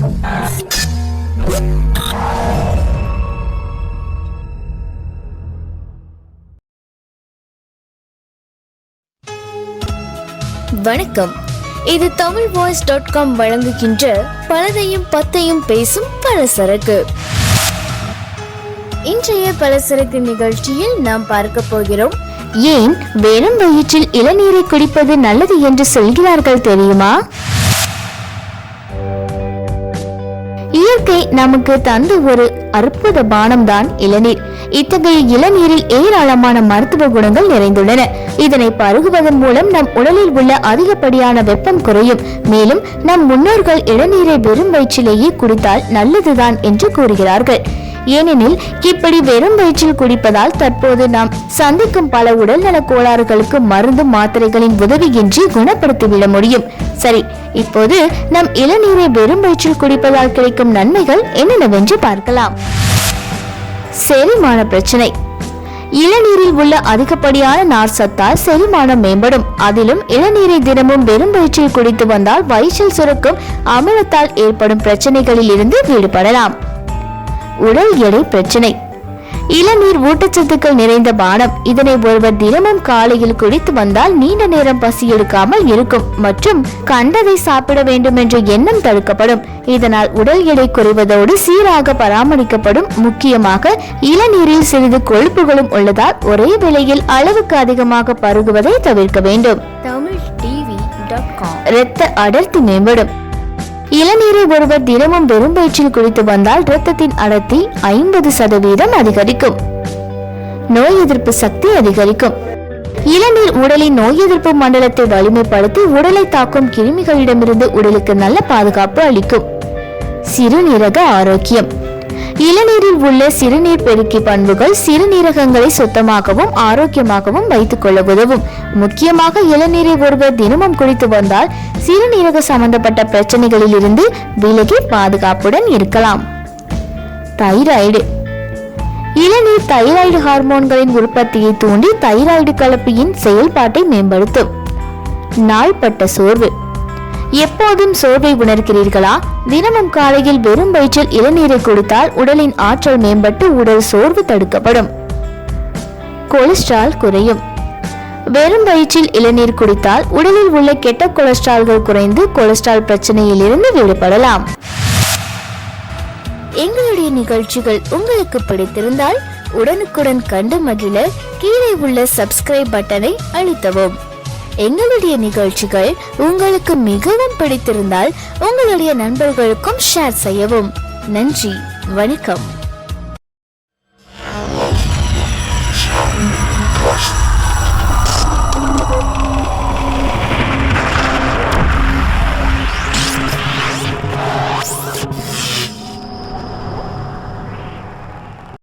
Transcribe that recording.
வணக்கம். இது Tamil voice dot com வழங்குகின்ற பலதையும் பத்தையும் பேசும் பலசரக்கு. இன்றைய பலசரக்கு நிகழ்ச்சியில் நாம் பார்க்க போகிறோம் ஏன் வெறும் வயிற்றில் இளநீரை குடிப்பது நல்லது என்று சொல்கிறார்கள் தெரியுமா? இயற்கை நமக்கு தந்த ஒரு அற்புத பானம்தான் இளநீர். இத்தகைய இளநீரில் ஏராளமான மருத்துவ குணங்கள் நிறைந்துள்ளன. இதனை பருகுவதன் மூலம் நம் உடலில் உள்ள அதிகப்படியான வெப்பம் குறையும். மேலும் நம் முன்னோர்கள் இளநீரை வெறும் வயிற்றிலேயே குடித்தால் நல்லதுதான் என்று கூறுகிறார்கள். ஏனெனில் இப்படி வெறும் வயிற்றில் குடிப்பதால் தற்போது நாம் சந்திக்கும் பல உடல்நல கோளாறுகளுக்கு மருந்து மாத்திரைகளின் உதவியின்றி குணப்படுத்திவிட முடியும். சரி இப்போது நம் இளநீரை வெறும் வயிற்றில் குடிப்பதால் கிடைக்கும் நன்மைகள் என்னென்னவென்று பார்க்கலாம். செரிமான பிரச்சனை. இளநீரில் உள்ள அதிகப்படியான நார் சத்தால் செரிமானம் மேம்படும். அதிலும் இளநீரை தினமும் வெறும் வயிற்றில் குடித்து வந்தால் வயிற்றில் சுரக்கும் அமிலத்தால் ஏற்படும் பிரச்சனைகளில் இருந்து விடுபடலாம். உடல் எடை பிரச்சனை. இளநீர் ஊட்டச்சத்துக்கள் நிறைந்த பானம். இதனை ஒருவர் தினமும் காலையில் குடித்து வந்தால் நீண்ட நேரம் பசி எடுக்காமல் இருக்கும். மற்றும் கண்டதை சாப்பிட வேண்டும் என்ற எண்ணம் தடுக்கப்படும். இதனால் உடல் எடை குறைவதோடு சீராக பராமரிக்கப்படும். முக்கியமாக இளநீரில் சிறிது கொழுப்புகளும் உள்ளதால் ஒரே வேளையில் அளவுக்கு அதிகமாக பருகுவதை தவிர்க்க வேண்டும். தமிழ் டிவி இரத்த அடர்த்தி மேம்படும். இளநீரை ஒருவர் தினமும் வெறும் வயிற்றில் குடித்து வந்தால் இரத்தத்தின் அடர்த்தி ஐம்பது சதவீதம் அதிகரிக்கும். நோய் எதிர்ப்பு சக்தி அதிகரிக்கும். இளநீர் உடலின் நோய் எதிர்ப்பு மண்டலத்தை வலிமைப்படுத்தி உடலை தாக்கும் கிருமிகளிடமிருந்து உடலுக்கு நல்ல பாதுகாப்பு அளிக்கும். சிறுநீரக ஆரோக்கியம். இளநீரில் உள்ள சிறுநீர் பெருக்கி பண்புகள் சிறுநீரகங்களை சுத்தமாகவும் ஆரோக்கியமாகவும் வைத்துக் கொள்ள உதவும். முக்கியமாக இளநீரை ஒருவர் தினமும் குடித்து வந்தால் சிறுநீரக சம்பந்தப்பட்ட பிரச்சனைகளில் இருந்து விலகி பாதுகாப்புடன் இருக்கலாம். தைராய்டு. இளநீர் தைராய்டு ஹார்மோன்களின் உற்பத்தியை தூண்டி தைராய்டு கலப்பியின் செயல்பாட்டை மேம்படுத்தும். நாள்பட்ட சோர்வு. எப்போதும் சோர்வை உணர்கிறீர்களா? தினமும் காலையில் வெறும் வயிற்றில் இளநீரை கொடுத்தால் உடலின் ஆற்றல் மேம்பட்டு உடல் சோர்வு தடுக்கப்படும். கொலஸ்ட்ரால் குறையும். வெறும் வயிற்றில் இளநீர் குடித்தால் உடலில் உள்ள கெட்ட கொலஸ்ட்ரால்கள் குறைந்து கொலஸ்ட்ரால் பிரச்சனையில் இருந்து விடுபடலாம். எங்களுடைய நிகழ்ச்சிகள் உங்களுக்கு பிடித்திருந்தால் உடனுக்குடன் கண்டு மகிழ கீழே உள்ள சப்ஸ்கிரைப் பட்டனை அழுத்தவும். எங்களுடைய நிகழ்ச்சிகள் உங்களுக்கு மிகவும் பிடித்திருந்தால் உங்களுடைய நண்பர்களுக்கும் ஷேர் செய்யவும். நன்றி வணக்கம்.